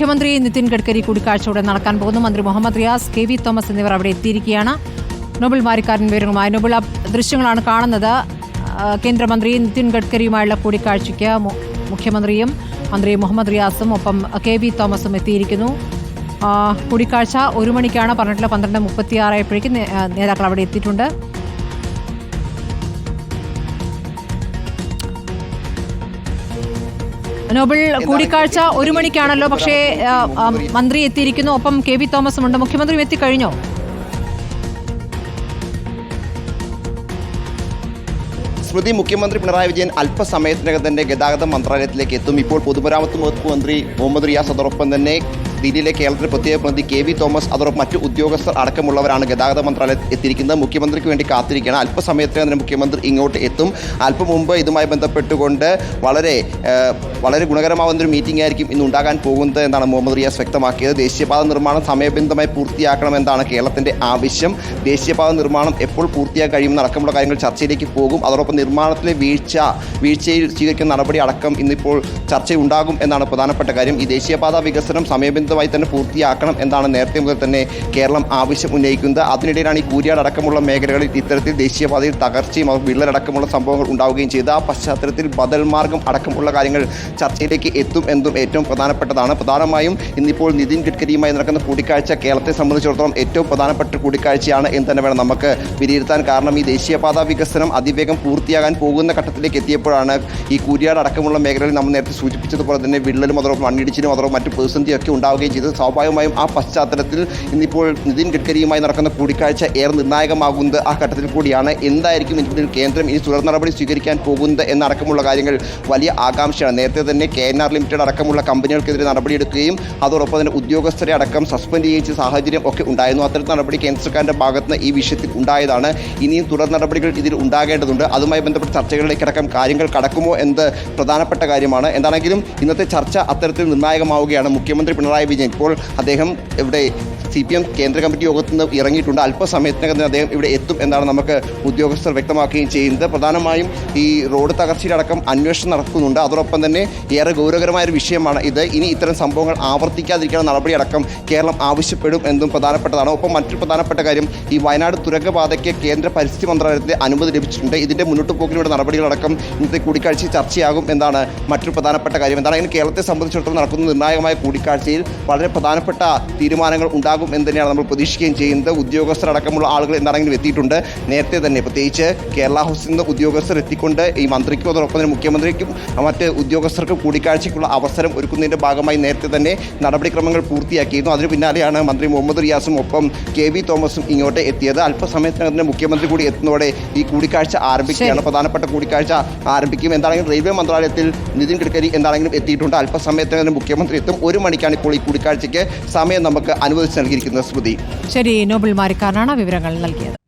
മുഖ്യമന്ത്രി നിതിൻ ഗഡ്കരി കൂടിക്കാഴ്ചയോടെ നടക്കാൻ പോകുന്നു. മന്ത്രി മുഹമ്മദ് റിയാസ് കെ വി തോമസ് എന്നിവർ അവിടെ എത്തിയിരിക്കുകയാണ്. നോബൽ മാരിക്കാരൻ വിവരങ്ങളുമായി. നോബൽ ദൃശ്യങ്ങളാണ് കാണുന്നത്. കേന്ദ്രമന്ത്രി നിതിൻ ഗഡ്കരിയുമായുള്ള കൂടിക്കാഴ്ചയ്ക്ക് മുഖ്യമന്ത്രിയും മന്ത്രി മുഹമ്മദ് റിയാസും ഒപ്പം കെ വി തോമസും എത്തിയിരിക്കുന്നു. കൂടിക്കാഴ്ച ഒരു മണിക്കാണ്. പറഞ്ഞിട്ടുള്ള പന്ത്രണ്ട് മുപ്പത്തിയാറായപ്പോഴേക്കും നേതാക്കൾ അവിടെ എത്തിയിട്ടുണ്ട്. നോബൽ കൂടിക്കാഴ്ച ഒരു മണിക്കാണല്ലോ. പക്ഷേ മന്ത്രി എത്തിയിരിക്കുന്നു. ഒപ്പം കെ വി തോമസും ഉണ്ട്. മുഖ്യമന്ത്രിയും എത്തിക്കഴിഞ്ഞോ? സ്മൃതി മുഖ്യമന്ത്രി പിണറായി വിജയൻ അല്പസമയത്തിനകം തന്നെ ഗതാഗത മന്ത്രാലയത്തിലേക്ക് എത്തും. ഇപ്പോൾ പൊതുമരാമത്ത് വകുപ്പ് മന്ത്രി മുഹമ്മദ് റിയാസ് അതോടൊപ്പം തന്നെ ദില്ലിയിലെ കേരളത്തിലെ പ്രത്യേക പ്രതിനിധി കെ വി തോമസ് അതോടൊപ്പം മറ്റ് ഉദ്യോഗസ്ഥർ അടക്കമുള്ളവരാണ് ഗതാഗത മന്ത്രാലയത്തിൽ എത്തിയിരിക്കുന്നത്. മുഖ്യമന്ത്രിക്ക് വേണ്ടി കാത്തിരിക്കുകയാണ്. അല്പസമയത്തിനകം മുഖ്യമന്ത്രി ഇങ്ങോട്ട് എത്തും. അല്പം മുമ്പ് ഇതുമായി ബന്ധപ്പെട്ടുകൊണ്ട് വളരെ വളരെ ഗുണകരമാവുന്ന ഒരു മീറ്റിംഗ് ആയിരിക്കും ഇന്ന് ഉണ്ടാകാൻ പോകുന്നത് എന്നാണ് മുഹമ്മദ് റിയാസ് വ്യക്തമാക്കിയത്. ദേശീയപാത നിർമ്മാണം സമയബന്ധിതമായി പൂർത്തിയാക്കണമെന്നാണ് കേരളത്തിന്റെ ആവശ്യം. ദേശീയപാത നിർമ്മാണം എപ്പോൾ പൂർത്തിയാക്കാൻ കഴിയുമെന്ന് അടക്കമുള്ള കാര്യങ്ങൾ ചർച്ചയിലേക്ക് പോകും. അതോടൊപ്പം നിർമ്മാണത്തിലെ വീഴ്ച വീഴ്ചയിൽ സ്വീകരിക്കുന്ന നടപടി അടക്കം ഇന്നിപ്പോൾ ചർച്ചയുണ്ടാകും എന്നാണ് പ്രധാനപ്പെട്ട കാര്യം. ഈ ദേശീയപാത വികസനം സമയബന്ധിതമായി തന്നെ പൂർത്തിയാക്കണം എന്നാണ് നേരത്തെ മുതൽ തന്നെ കേരളം ആവശ്യം ഉന്നയിക്കുന്നത്. അതിനിടയിലാണ് ഈ കൂരിയാട് അടക്കമുള്ള മേഖലകളിൽ ഇത്തരത്തിൽ ദേശീയപാതയിൽ തകർച്ചയും വിള്ളലടക്കമുള്ള സംഭവങ്ങൾ ഉണ്ടാവുകയും ചെയ്ത് ആ പശ്ചാത്തലത്തിൽ ബദൽ മാർഗം അടക്കമുള്ള കാര്യങ്ങൾ ചർച്ചയിലേക്ക് എത്തും എന്നും ഏറ്റവും പ്രധാനപ്പെട്ടതാണ്. പ്രധാനമായും ഇന്നിപ്പോൾ നിതിൻ ഗഡ്കരിയുമായി നടക്കുന്ന കൂടിക്കാഴ്ച കേരളത്തെ സംബന്ധിച്ചിടത്തോളം ഏറ്റവും പ്രധാനപ്പെട്ട കൂടിക്കാഴ്ചയാണ് എന്ന് തന്നെ വേണം നമുക്ക് വിലയിരുത്താൻ. കാരണം ഈ ദേശീയപാത വികസനം അതിവേഗം പൂർത്തിയാകാൻ പോകുന്ന ഘട്ടത്തിലേക്ക് എത്തിയപ്പോഴാണ് ഈ കൂരിയാട് അടക്കമുള്ള മേഖലകളിൽ നമ്മൾ നേരത്തെ സൂചിപ്പിച്ചതുപോലെ തന്നെ വിള്ളലും അതോ മണ്ണിടിച്ചിലും അതോ മറ്റു പ്രതിസന്ധിയൊക്കെ ഉണ്ടാവുകയും ചെയ്തു സ്വാഭാവികമായും ആ പശ്ചാത്തലത്തിൽ ഇന്നിപ്പോൾ നിതിൻ ഗഡ്കരിയുമായി നടക്കുന്ന കൂടിക്കാഴ്ച ഏറെ നിർണായകമാകുന്നത് ആ ഘട്ടത്തിൽ കൂടിയാണ്. എന്തായിരിക്കും ഇതിൽ കേന്ദ്രം? ഇനി തുടർ നടപടി സ്വീകരിക്കാൻ പോകുന്നത് എന്നടക്കമുള്ള കാര്യങ്ങൾ വലിയ ആകാംക്ഷയാണ്. നേരത്തെ തന്നെ കെ എൻ ആർ ലിമിറ്റഡ് അടക്കമുള്ള കമ്പനികൾക്കെതിരെ നടപടിയെടുക്കുകയും അതോടൊപ്പം തന്നെ ഉദ്യോഗസ്ഥരെ അടക്കം സസ്പെൻഡ് ചെയ്യിച്ച സാഹചര്യം ഒക്കെ ഉണ്ടായിരുന്നു. അത്തരത്തിൽ നടപടി കേന്ദ്ര സർക്കാരിന്റെ ഭാഗത്ത് നിന്ന് ഈ വിഷയത്തിൽ ഉണ്ടായതാണ്. ഇനിയും തുടർ നടപടികൾ ഇതിൽ ഉണ്ടാകേണ്ടതുണ്ട്. അതുമായി ബന്ധപ്പെട്ട ചർച്ചകളിലേക്ക് അടക്കം കാര്യങ്ങൾ കടക്കുമോ എന്ന് പ്രധാനപ്പെട്ട കാര്യമാണ്. എന്താണെങ്കിലും ഇന്നത്തെ ചർച്ച അത്തരത്തിൽ നിർണായകമാവുകയാണ്. മുഖ്യമന്ത്രി പിണറായി വിജയൻ. ഇപ്പോൾ അദ്ദേഹം ഇവിടെ സി പി എം കേന്ദ്ര കമ്മിറ്റി യോഗത്തിൽ നിന്ന് ഇറങ്ങിയിട്ടുണ്ട്. അല്പസമയത്തിനകം തന്നെ അദ്ദേഹം ഇവിടെ എത്തും എന്നാണ് നമുക്ക് ഉദ്യോഗസ്ഥർ വ്യക്തമാക്കുകയും ചെയ്യുന്നത്. പ്രധാനമായും ഈ റോഡ് തകർച്ചയിലടക്കം അന്വേഷണം നടക്കുന്നുണ്ട്. അതോടൊപ്പം തന്നെ ഏറെ ഗൗരവകരമായ ഒരു വിഷയമാണ് ഇത്. ഇനി ഇത്തരം സംഭവങ്ങൾ ആവർത്തിക്കാതിരിക്കുന്ന നടപടിയടക്കം കേരളം ആവശ്യപ്പെടും എന്നും പ്രധാനപ്പെട്ടതാണ്. ഒപ്പം മറ്റൊരു പ്രധാനപ്പെട്ട കാര്യം ഈ വയനാട് തുരങ്കപാതയ്ക്ക് കേന്ദ്ര പരിസ്ഥിതി മന്ത്രാലയത്തിന്റെ അനുമതി ലഭിച്ചിട്ടുണ്ട്. ഇതിന്റെ മുന്നോട്ട് പോക്കിലൂടെ നടപടികളടക്കം ഇന്നത്തെ കൂടിക്കാഴ്ച ചർച്ചയാകും എന്നാണ് മറ്റൊരു പ്രധാനപ്പെട്ട കാര്യം. എന്താണ് കേരളത്തെ സംബന്ധിച്ചിടത്തോളം നടക്കുന്ന നിർണായകമായ കൂടിക്കാഴ്ചയിൽ വളരെ പ്രധാനപ്പെട്ട തീരുമാനങ്ങൾ ഉണ്ടാകും എന്ന് തന്നെയാണ് നമ്മൾ പ്രതീക്ഷിക്കുകയും ചെയ്യുന്നത്. ഉദ്യോഗസ്ഥരടക്കമുള്ള ആളുകൾ എന്താണെങ്കിലും എത്തിയിട്ടുണ്ട്. നേരത്തെ തന്നെ പ്രത്യേകിച്ച് കേരള ഹൗസിൽ നിന്ന് ഉദ്യോഗസ്ഥർ എത്തിക്കൊണ്ട് ഈ മന്ത്രിക്കും അതോടൊപ്പം തന്നെ മുഖ്യമന്ത്രിക്കും മറ്റ് ഉദ്യോഗസ്ഥർക്കും കൂടിക്കാഴ്ചയ്ക്കുള്ള അവസരം ഒരുക്കുന്നതിന്റെ ഭാഗമായി നേരത്തെ തന്നെ നടപടിക്രമങ്ങൾ പൂർത്തിയാക്കിയിരുന്നു. അതിന് പിന്നാലെയാണ് മന്ത്രി മുഹമ്മദ് റിയാസും ഒപ്പം കെ വി തോമസും ഇങ്ങോട്ട് എത്തിയത്. അല്പസമയത്തിനകം തന്നെ മുഖ്യമന്ത്രി കൂടി എത്തുന്നതോടെ ഈ കൂടിക്കാഴ്ച ആരംഭിക്കുകയാണ്. പ്രധാനപ്പെട്ട കൂടിക്കാഴ്ച ആരംഭിക്കും. എന്താണെങ്കിലും റെയിൽവേ മന്ത്രാലയത്തിൽ നിതിൻ ഗഡ്കരി എന്താണെങ്കിലും എത്തിയിട്ടുണ്ട്. അല്പസമയത്തിനകം മുഖ്യമന്ത്രി എത്തും. ഒരു മണിക്കാണ് ഇപ്പോൾ ഈ കൂടിക്കാഴ്ചയ്ക്ക് സമയം നമുക്ക് അനുവദിച്ച് നൽകിയിരിക്കുന്നത് സ്മൃതി ശരി നോബൽ മാരിക്കാരനാണ് വിവരങ്ങൾ നൽകിയത്.